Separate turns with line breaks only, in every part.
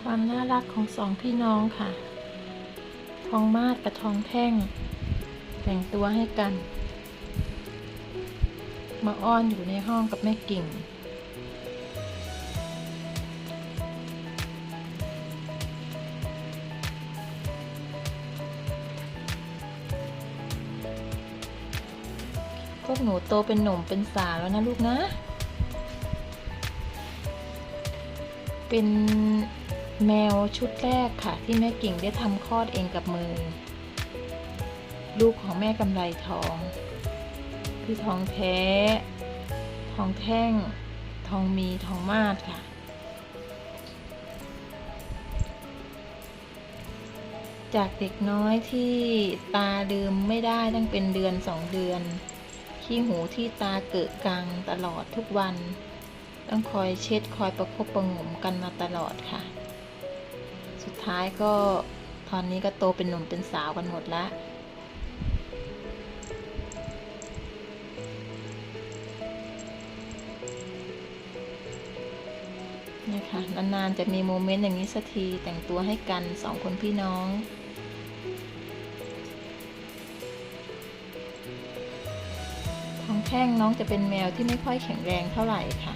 ความน่ารักของสองพี่น้องค่ะ ทองมาดกับทองแท่งแต่งตัวให้กัน มาอ้อนอยู่ในห้องกับแม่กิ่ง พวกหนูโตเป็นหนุ่มเป็นสาวแล้วนะลูกนะ เป็นแมวชุดแรกค่ะ ที่แม่กิ่งได้ทำคลอดเองกับมือ ลูกของแม่กำไรทอง คือทองแท้ ทองแท่ง ทองมีทองมาดค่ะ จากเด็กน้อยที่ตาลืมไม่ได้ตั้งเป็นเดือนสองเดือน ขี้หูที่ตาเกิดกลางตลอดทุกวัน ต้องคอยเช็ดคอยประคบประงมกันมาตลอดค่ะ สุดท้ายก็ตอนนี้ก็โตเป็นหนุ่มเป็นสาวกันหมดแล้วนี่ค่ะนานๆจะมีโมเมนต์อย่างนี้สักทีแต่งตัวให้กันสองคนพี่น้อง แท่งน้องจะเป็นแมวที่ไม่ค่อยแข็งแรงเท่าไหร่ค่ะ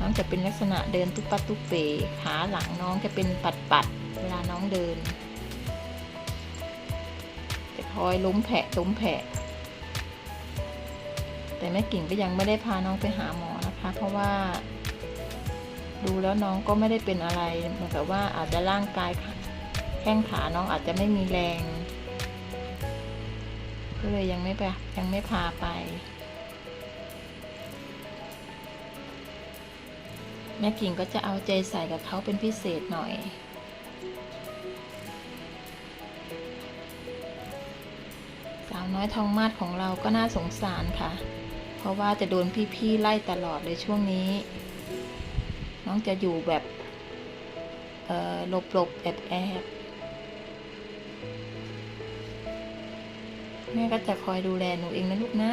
น้องจะเป็นลักษณะเดินตุ๊ปัดตุ๊เป๋ขาหลังน้องจะเป็นปัดปัดๆเวลาน้องเดิน จะคอยล้มแผะล้มแผะแต่แม่กิ่งก็ยังไม่ได้พาน้องไปหาหมอนะคะ เพราะว่า ดูแล้วน้องก็ไม่ได้เป็นอะไรเหมือนกับว่าอาจจะร่างกายแข้งขาน้องอาจจะไม่มีแรงก็เลยยังไม่ไปยังไม่พาไป แม่กิ่งก็จะเอาใจใส่กับเขาเป็นพิเศษหน่อย สาวน้อยทองมาดของเราก็น่าสงสารค่ะ เพราะว่าจะโดนพี่ๆไล่ตลอดเลยช่วงนี้ น้องจะอยู่แบบเออหลบหลบๆแอบแอบแม่ก็จะคอยดูแลหนูเองนะลูกนะ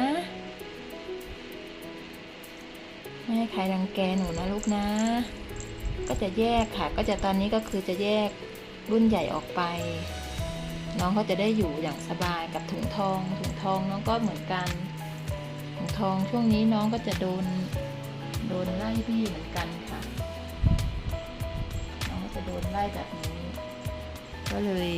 ไม่ให้ใครรังแกหนูนะลูกนะ ก็จะแยกค่ะ ก็จะตอนนี้ก็คือจะแยกรุ่นใหญ่ออกไป น้องก็จะได้อยู่อย่างสบายกับถุงทอง ถุงทองน้องก็เหมือนกัน ถุงทองช่วงนี้น้องก็จะโดนโดนไล่พี่เหมือนกันค่ะ น้องก็จะโดนไล่แบบนี้ ก็เลย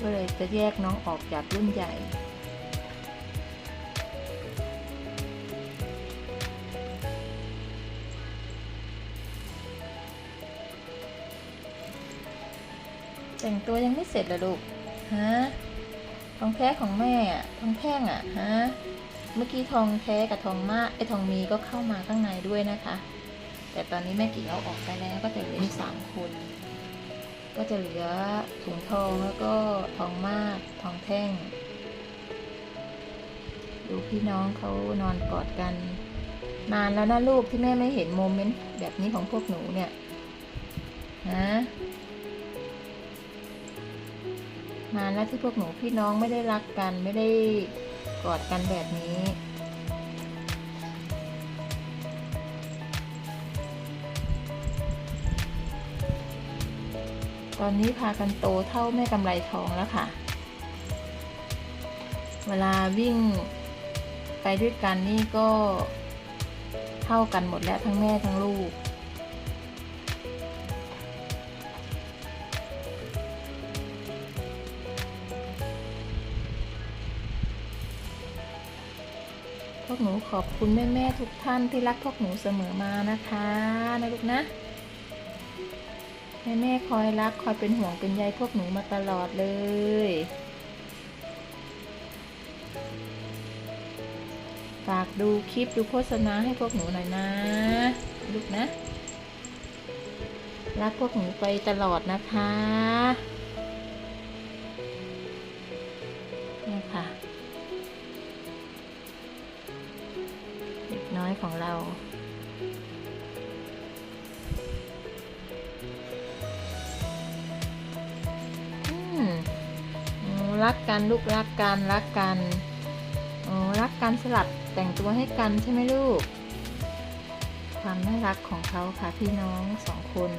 ก็เลยจะแยกน้องออกจากรุ่นใหญ่ แต่งตัวยังไม่เสร็จเหรอลูก ฮะ ทองแท้ของแม่อะทองแท่งอะฮะ เมื่อกี้ทองแท้กับทองมาไอทองมีก็เข้ามาข้างในด้วยนะคะ แต่ตอนนี้แม่กิ่งเอาออกไปแล้วก็จะเหลืออีกสามคน ก็จะเหลือถุงทองแล้วก็ทองมาดทองแท่ง ดูพี่น้องเขานอนกอดกัน นานแล้วนะลูกที่แม่ไม่เห็นโมเมนต์แบบนี้ของพวกหนูเนี่ย นานแล้วที่พวกหนูพี่น้องไม่ได้รักกันไม่ได้กอดกันแบบนี้ตอนนี้พากันโตเท่าแม่กำไรทองแล้วค่ะ เวลาวิ่งไปด้วยกันนี่ก็เท่ากันหมดแล้วทั้งแม่ทั้งลูก พวกหนูขอบคุณแม่ๆทุกท่านที่รักพวกหนูเสมอมานะคะนะลูกนะแม่ๆคอยรักคอยเป็นห่วงเป็นใยพวกหนูมาตลอดเลยฝากดูคลิปดูโฆษณาให้พวกหนูหน่อยนะ ลูกนะ รักพวกหนูไปตลอดนะคะนี่ค่ะ น้อยของเราอืมรักกันลูกรักกันรักกันโอ้รักกันสลับแต่งตัวให้กันใช่ไหมลูก ความน่ารักของเขาค่ะพี่น้องสองคน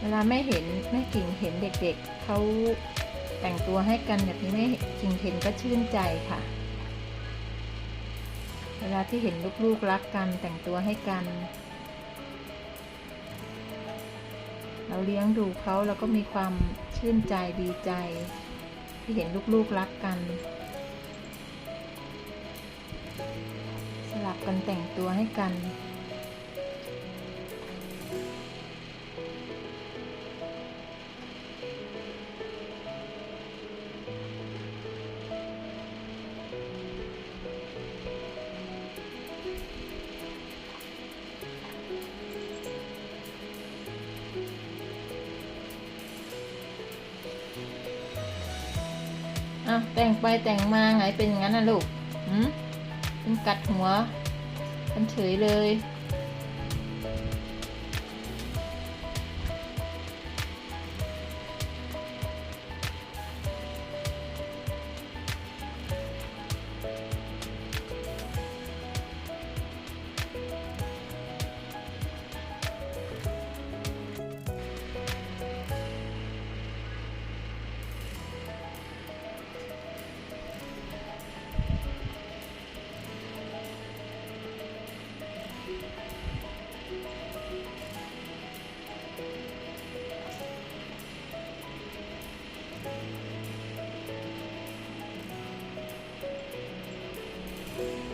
เวลาแม่เห็นแม่กิ่งเห็นเด็กๆเขา แต่งตัวให้กันแบบนี้แม่กิ่งเห็นก็ชื่นใจค่ะ เวลาที่เห็นลูกๆรักกันแต่งตัวให้กัน เราเลี้ยงดูเขาแล้วก็มีความชื่นใจดีใจ ที่เห็นลูกๆรักกัน สลับกันแต่งตัวให้กัน อะแต่งไปแต่งมาไงเป็นอย่างนั้นนะลูกอืมเป็นกัดหัวมันเฉยเลย Thank you.